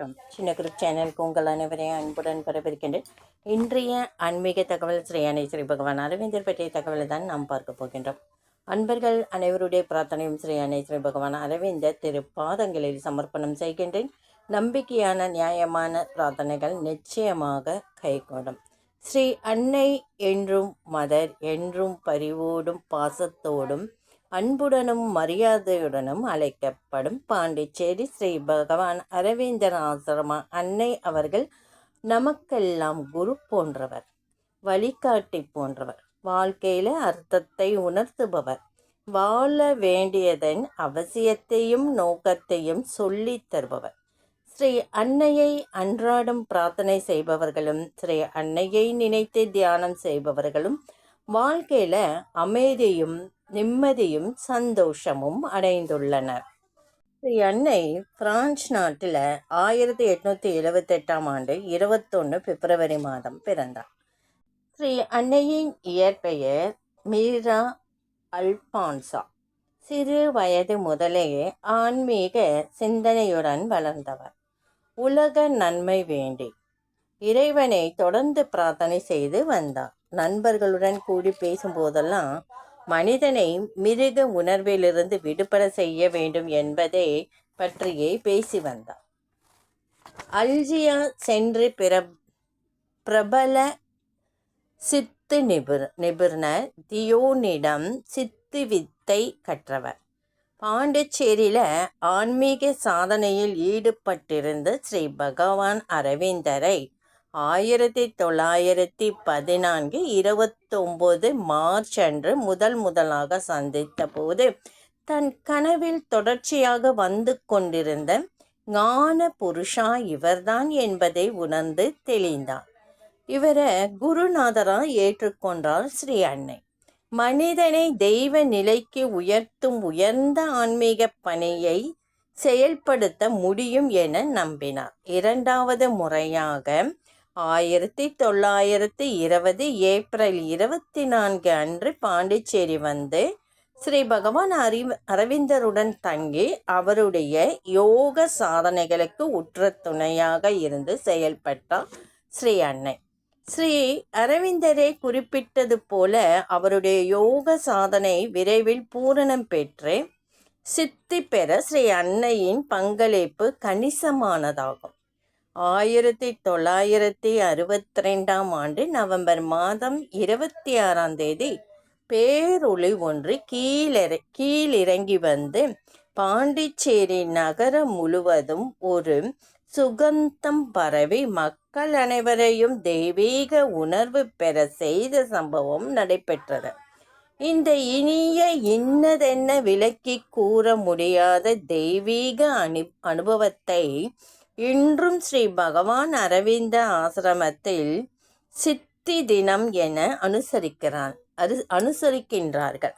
வணக்கம். சின்ன குரூப் சேனலுக்கு உங்கள் அனைவரையும் அன்புடன் வரவேற்கின்றேன். இன்றைய ஆன்மீக தகவல் ஸ்ரீயானை ஸ்ரீ பகவான் அரவிந்தர் பற்றிய தகவலை தான் நாம் பார்க்க போகின்றோம். அன்பர்கள் அனைவருடைய பிரார்த்தனையும் ஸ்ரீயானை ஸ்ரீ பகவான் அரவிந்தர் திரு பாதங்களில் சமர்ப்பணம் செய்கின்றேன். நம்பிக்கையான நியாயமான பிரார்த்தனைகள் நிச்சயமாக கைகூடும். ஸ்ரீ அன்னை என்றும் மதர் என்றும் பரிவோடும் பாசத்தோடும் அன்புடனும் மரியாதையுடனும் அழைக்கப்படும் பாண்டிச்சேரி ஸ்ரீ பகவான் அரவிந்தன் ஆசிரமா அன்னை அவர்கள் நமக்கெல்லாம் குரு போன்றவர் வழிகாட்டி போன்றவர் வாழ்க்கையில அர்த்தத்தை உணர்த்துபவர். வாழ வேண்டியதன் அவசியத்தையும் நோக்கத்தையும் சொல்லி தருபவர். ஸ்ரீ அன்னையை அன்றாடம் பிரார்த்தனை செய்பவர்களும் ஸ்ரீ அன்னையை நினைத்து தியானம் செய்பவர்களும் வாழ்க்கையில அமைதியும் நிம்மதியும் சந்தோஷமும் அடைந்துள்ளனர். ஸ்ரீ அன்னை பிரான்ஸ் நாட்டில் ஆயிரத்தி எட்நூற்றி எழுவத்தெட்டாம் ஆண்டு இருபத்தொன்று பிப்ரவரி மாதம் பிறந்தார். ஸ்ரீ அன்னையின் இயற்பெயர் மீரா அல்பான்சா சிறு வயது முதலே ஆன்மீக சிந்தனையுடன் வளர்ந்தவர். உலக நன்மை வேண்டி இறைவனை தொடர்ந்து பிரார்த்தனை செய்து வந்தார். நண்பர்களுடன் கூடி பேசும்போதெல்லாம் மனிதனை மிருக உணர்விலிருந்து விடுபட செய்ய வேண்டும் என்பதை பற்றியே பேசி வந்தார் அல்ஜியா சென்று பிற பிரபல சித்து நிபுர் நிபுணர் தியோனிடம் சித்து வித்தை கற்றவர். பாண்டிச்சேரியில் ஆன்மீக சாதனையில் ஈடுபட்டிருந்த ஸ்ரீ பகவான் அரவிந்தரை ஆயிரத்தி தொள்ளாயிரத்தி பதினான்கு இருபத்தொம்போது மார்ச் அன்று முதல் முதலாக சந்தித்த போது தன் கனவில் தொடர்ச்சியாக வந்து கொண்டிருந்த ஞான புருஷா இவர்தான் என்பதை உணர்ந்து தெளிந்தார். இவரை குருநாதரா ஏற்றுக்கொண்டார் ஸ்ரீ அன்னை. மனிதனை தெய்வ நிலைக்கு உயர்த்தும் உயர்ந்த ஆன்மீக பணியை செயல்படுத்த முடியும் என நம்பினார். இரண்டாவது முறையாக ஆயிரத்தி தொள்ளாயிரத்தி இருபது ஏப்ரல் இருபத்தி நான்கு அன்று பாண்டிச்சேரி வந்து ஸ்ரீ பகவான் அறி அரவிந்தருடன் தங்கி அவருடைய யோக சாதனைகளுக்கு உற்ற துணையாக இருந்து செயல்பட்டார் ஸ்ரீ அன்னை. ஸ்ரீ அரவிந்தரை குறிப்பிட்டது போல அவருடைய யோக சாதனை விரைவில் பூரணம் பெற்று சித்தி பெற ஸ்ரீ அன்னையின் பங்களிப்பு கணிசமானதாகும். ஆயிரத்தி தொள்ளாயிரத்தி அறுபத்தி ரெண்டாம் ஆண்டு நவம்பர் மாதம் இருபத்தி ஆறாம் தேதி பேரொளி ஒன்று கீழிற கீழிறங்கி வந்து பாண்டிச்சேரி நகரம் முழுவதும் ஒரு சுகந்தம் பரவி மக்கள் அனைவரையும் தெய்வீக உணர்வு பெற செய்த சம்பவம் நடைபெற்றது. இந்த இனிய இன்னதென்ன விளக்கி கூற முடியாத தெய்வீக அனு அனுபவத்தை இன்றும் ஸ்ரீ பகவான் அரவிந்த ஆசிரமத்தில் சித்தி தினம் என அனுசரிக்கிறான். அது அனுசரிக்கின்றார்கள்.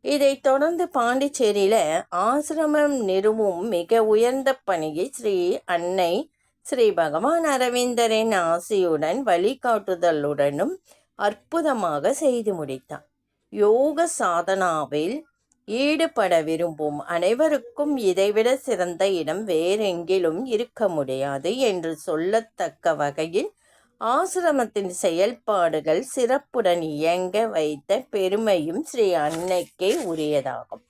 இதைத் தொடர்ந்து பாண்டிச்சேரியில் ஆசிரமம் நிறுவும் மிக உயர்ந்த பணியை ஸ்ரீ அன்னை ஸ்ரீ பகவான் அரவிந்தரின் ஆசையுடன் வழிகாட்டுதலுடனும் அற்புதமாக செய்து முடித்தார். யோக சாதனாவில் ஈடுபட விரும்பும் அனைவருக்கும் இதைவிட சிறந்த இடம் வேறெங்கிலும் இருக்க முடியாது என்று சொல்லத்தக்க வகையில் ஆசிரமத்தின் செயல்பாடுகள் சிறப்புடன் இயங்க வைத்த பெருமையும் ஸ்ரீ அன்னைக்கே உரியதாகும்.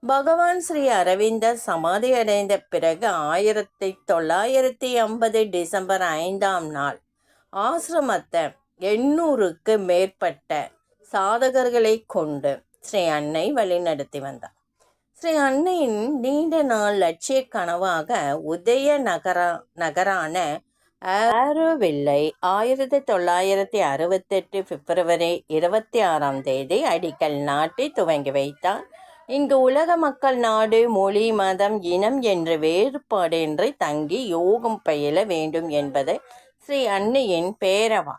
பகவான் ஸ்ரீ அரவிந்தர் சமாதி அடைந்த பிறகு ஆயிரத்தி தொள்ளாயிரத்தி ஐம்பது டிசம்பர் ஐந்தாம் நாள் ஆசிரமத்தை எண்ணூறுக்கு மேற்பட்ட சாதகர்களை கொண்டு ஸ்ரீ அன்னை வழிநடத்தி வந்தார். ஸ்ரீ அன்னையின் நீண்ட நாள் லட்சிய கனவாக உதய நகரா நகரான ஆரோவில்லை ஆயிரத்தி தொள்ளாயிரத்தி அறுபத்தெட்டு பிப்ரவரி இருபத்தி ஆறாம் தேதி அடிக்கல் நாட்டை துவங்கி வைத்தார். இங்கு உலக மக்கள் நாடு மொழி மதம் இனம் என்ற வேறுபாடின்றி தங்கி யோகம் பயில வேண்டும் என்பது ஸ்ரீ அன்னையின் பேரவா.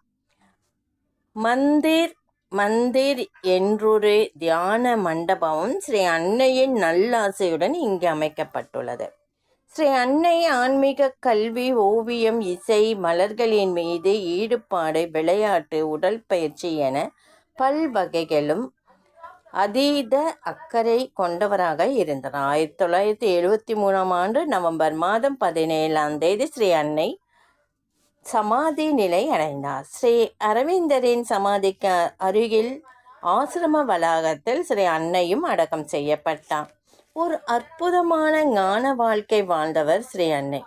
மந்திர் மந்திர் என்றொரு தியான மண்டபமும் ஸ்ரீ அன்னையின் நல்லாசையுடன் இங்கு அமைக்கப்பட்டுள்ளது. ஸ்ரீ அன்னை ஆன்மீக கல்வி ஓவியம் இசை மலர்களின் மீது ஈடுபாடு விளையாட்டு உடல் பயிற்சி என பல்வகைகளும் அதீத அக்கறை கொண்டவராக இருந்தார் ஆயிரத்தி தொள்ளாயிரத்தி எழுபத்தி மூணாம் ஆண்டு நவம்பர் மாதம் பதினேழாம் தேதி ஸ்ரீ அன்னை சமாதி நிலை அடைந்தார். ஸ்ரீ அரவிந்தரின் சமாதிக்கு அருகில் ஆசிரம வளாகத்தில் ஸ்ரீ அன்னையும் அடக்கம் செய்யப்பட்டார். ஒரு அற்புதமான ஞான வாழ்க்கை வாழ்ந்தவர் ஸ்ரீ அன்னை.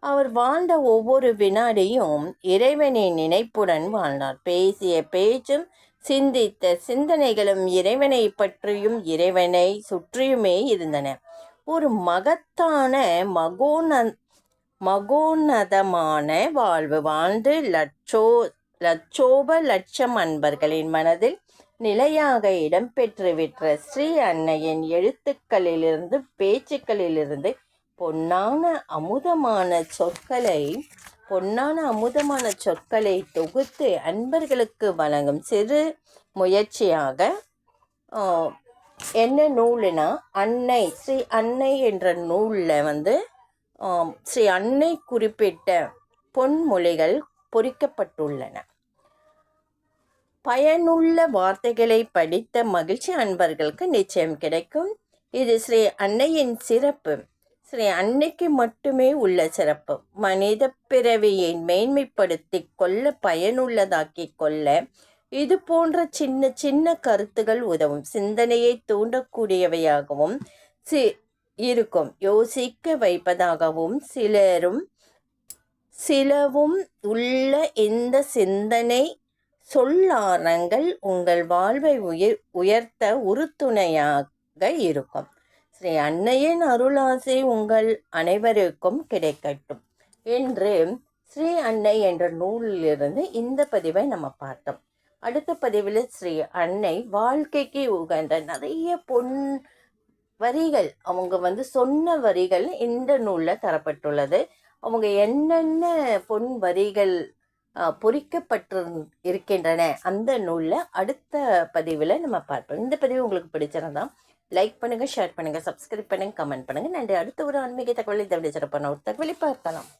அவர் வாழ்ந்த ஒவ்வொரு வினாடியும் இறைவனின் நினைப்புடன் வாழ்ந்தார். பேசிய பேச்சும் சிந்தித்த சிந்தனைகளும் இறைவனை பற்றியும் இறைவனை சுற்றியுமே இருந்தன. ஒரு மகத்தான மகோன மகோன்னதமான வாழ்வு வாழ்ந்து லட்சோ லட்சோப லட்சம் அன்பர்களின் மனதில் நிலையாக இடம்பெற்றுவிட்ட ஸ்ரீ அன்னையின் எழுத்துக்களிலிருந்து பேச்சுக்களிலிருந்து பொன்னான அமுதமான சொற்களை பொன்னான அமுதமான சொற்களை தொகுத்து அன்பர்களுக்கு வழங்கும் சிறு முயற்சியாக என்ன நூலுனா அன்னை ஸ்ரீ அன்னை என்ற நூலில் வந்து ஸ்ரீ அன்னை குறிப்பிட்ட பொன்மொழிகள் பொறிக்கப்பட்டுள்ளன. பயனுள்ள வார்த்தைகளை படித்த மகிழ்ச்சி அன்பர்களுக்கு நிச்சயம் கிடைக்கும். இது ஸ்ரீ அன்னையின் சிறப்பு. ஸ்ரீ அன்னைக்கு மட்டுமே உள்ள சிறப்பு. மனித பிறவியை மேன்மைப்படுத்தி கொள்ள பயனுள்ளதாக்கி கொள்ள இது போன்ற சின்ன சின்ன கருத்துகள் உதவும். சிந்தனையை தூண்டக்கூடியவையாகவும் சி இருக்கும். யோசிக்க வைப்பதாகவும் சிலரும் சிலவும் உள்ள இந்த சிந்தனை சொல்லாரங்கள் உங்கள் வாழ்வை உயர் உயர்த்த உறுதுணையாக இருக்கும். ஸ்ரீ அன்னையின் அருளாசை உங்கள் அனைவருக்கும் கிடைக்கட்டும். என்று ஸ்ரீ அன்னை என்ற நூலிலிருந்து இந்த பதிவை நம்ம பார்த்தோம். அடுத்த பதிவில் ஸ்ரீ அன்னை வாழ்க்கைக்கு உகந்த நிறைய பொன் வரிகள் அவங்க வந்து சொன்ன வரிகள் இந்த நூலில் தரப்பட்டுள்ளது. அவங்க என்னென்ன பொன் வரிகள் பொறிக்கப்பட்டு இருக்கின்றன அந்த நூலில் அடுத்த பதிவில் நம்ம பார்ப்போம். இந்த பதிவு உங்களுக்கு பிடிச்சிருந்தா லைக் பண்ணுங்கள் ஷேர் பண்ணுங்கள் சப்ஸ்கிரைப் பண்ணுங்கள் கமெண்ட் பண்ணுங்கள் நன்றி. அடுத்த ஒரு ஆன்மீக தகவல் இதை சிறப்பான ஒரு தகவலை பார்க்கலாம்